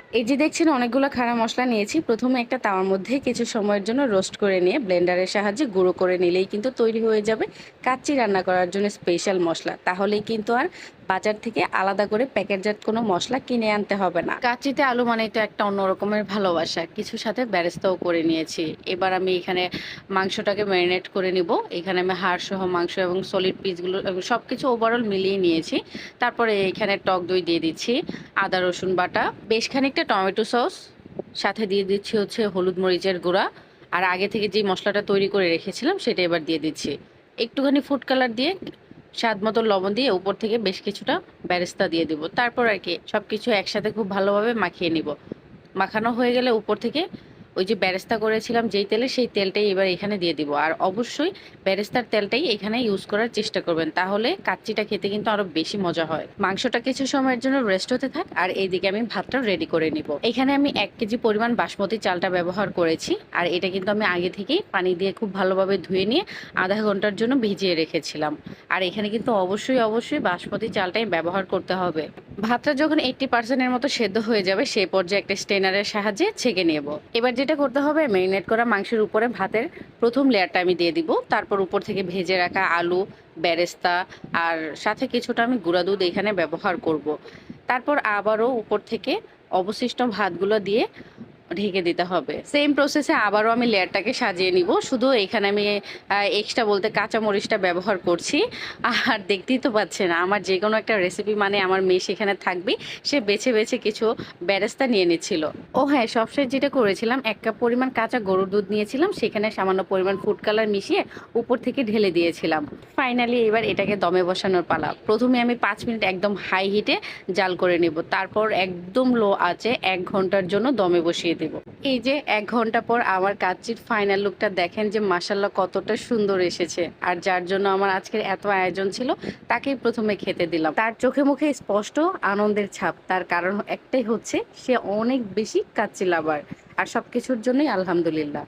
এই যে দেখছেন, অনেকগুলো খাড়া মশলা নিয়েছি। প্রথমে একটা তাওয়ার মধ্যে কিছু সময়ের জন্য রোস্ট করে নিয়ে ব্লেন্ডারের সাহায্যে গুঁড়ো করে নিলেই কিন্তু তৈরি হয়ে যাবে কাচ্চি রান্না করার জন্য স্পেশাল মশলা। তাহলেই কিন্তু আর বাজার থেকে আলাদা করে প্যাকেটজাত কোনো মশলা কিনে আনতে হবে না। কাচ্চিতে আলু মানে তো একটা অন্য রকমের ভালোবাসা। কিছু সাথে ব্যারেস্তাও করে নিয়েছি। এবার আমি এখানে মাংসটাকে ম্যারিনেট করে নিব। এখানে আমি হাড় সহ মাংস এবং সলিড পিসগুলো সব কিছু ওভারঅল মিলিয়ে নিয়েছি। তারপরে এখানে টক দই দিয়ে দিচ্ছি, আদা, রসুন বাটা, বেশ খানিকটা টমেটো সস, সাথে দিয়ে দিচ্ছি হচ্ছে হলুদ মরিচের গুঁড়া, আর আগে থেকে যে মশলাটা তৈরি করে রেখেছিলাম সেটা এবার দিয়ে দিচ্ছি। একটুখানি ফুড কালার দিয়ে স্বাদ মতো লবণ দিয়ে উপর থেকে বেশ কিছুটা ব্যারেস্তা দিয়ে দিব। তারপর আর কি সব কিছু একসাথে খুব ভালোভাবে মাখিয়ে নিব। মাখানো হয়ে গেলে উপর থেকে ওই যে ব্যারেস্তা করেছিলাম যেই তেলে, সেই তেলটাই এবার এখানে দিয়ে দিব। আর অবশ্যই ব্যারেস্তার তেলটাই এখানে ইউজ করার চেষ্টা করবেন। তাহলে কাচ্চিটা খেতে কিন্তু আরও বেশি মজা হয়। মাংসটা কিছু সময়ের জন্য রেস্ট হতে থাক, আর এইদিকে আমি ভাতটা রেডি করে নিব। এখানে আমি এক কেজি পরিমাণ বাসমতি চালটা ব্যবহার করেছি, আর এটা কিন্তু আমি আগে থেকেই পানি দিয়ে খুব ভালোভাবে ধুয়ে নিয়ে আধা ঘণ্টার জন্য ভিজিয়ে রেখেছিলাম। আর এখানে কিন্তু অবশ্যই অবশ্যই বাসমতি চালটাই ব্যবহার করতে হবে। ভাতটা যখন এইটটি পার্সেন্টের মতো সেদ্ধ হয়ে যাবে সেই পর্যায়ে একটা স্টেনারের সাহায্যে ছেঁকে নেব। এবার যেটা করতে হবে ম্যারিনেট করা মাংসের উপরে ভাতের প্রথম লেয়ারটা আমি দিয়ে দিব তারপর উপর থেকে ভেজে রাখা আলু বেরেস্তা আর সাথে কিছুটা আমি গুঁড়া দুধ এখানে ব্যবহার করব। তারপর আবারও উপর থেকে অবশিষ্ট ভাতগুলো দিয়ে ঢেকে দিতে হবে। সেম প্রসেসে আবারও আমি লেয়ারটাকে সাজিয়ে নিব। শুধু এখানে আমি এক্সট্রা বলতে কাঁচা মরিচটা ব্যবহার করছি। আর দেখতেই তো পাচ্ছেন, আমার যে কোনো একটা রেসিপি মানে আমার মেয়ে সেখানে থাকবে। সে বেছে বেছে কিছু ব্যারেস্তা নিয়ে নিচ্ছিল। ও হ্যাঁ সবশেষ যেটা করেছিলাম, এক কাপ পরিমাণ কাঁচা গরুর দুধ নিয়েছিলাম। সেখানে সামান্য পরিমাণ ফুড কালার মিশিয়ে উপর থেকে ঢেলে দিয়েছিলাম। ফাইনালি এবার এটাকে দমে বসানোর পালা। প্রথমে আমি পাঁচ মিনিট একদম হাই হিটে জাল করে নেব। তারপর একদম লো আছে এক ঘণ্টার জন্য দমে বসিয়ে দেব। এই যে এক ঘণ্টা পর আমার কাচ্চির ফাইনাল লুকটা দেখেন যে মাসাল্লাহ কতটা সুন্দর এসেছে। আর যার জন্য আমার আজকের এত আয়োজন ছিল, তাকেই প্রথমে খেতে দিলাম। তার চোখে মুখে স্পষ্ট আনন্দের ছাপ। তার কারণ একটাই হচ্ছে, সে অনেক বেশি কাচ্চি লাভার আর সবকিছুর জন্যই আলহামদুলিল্লাহ।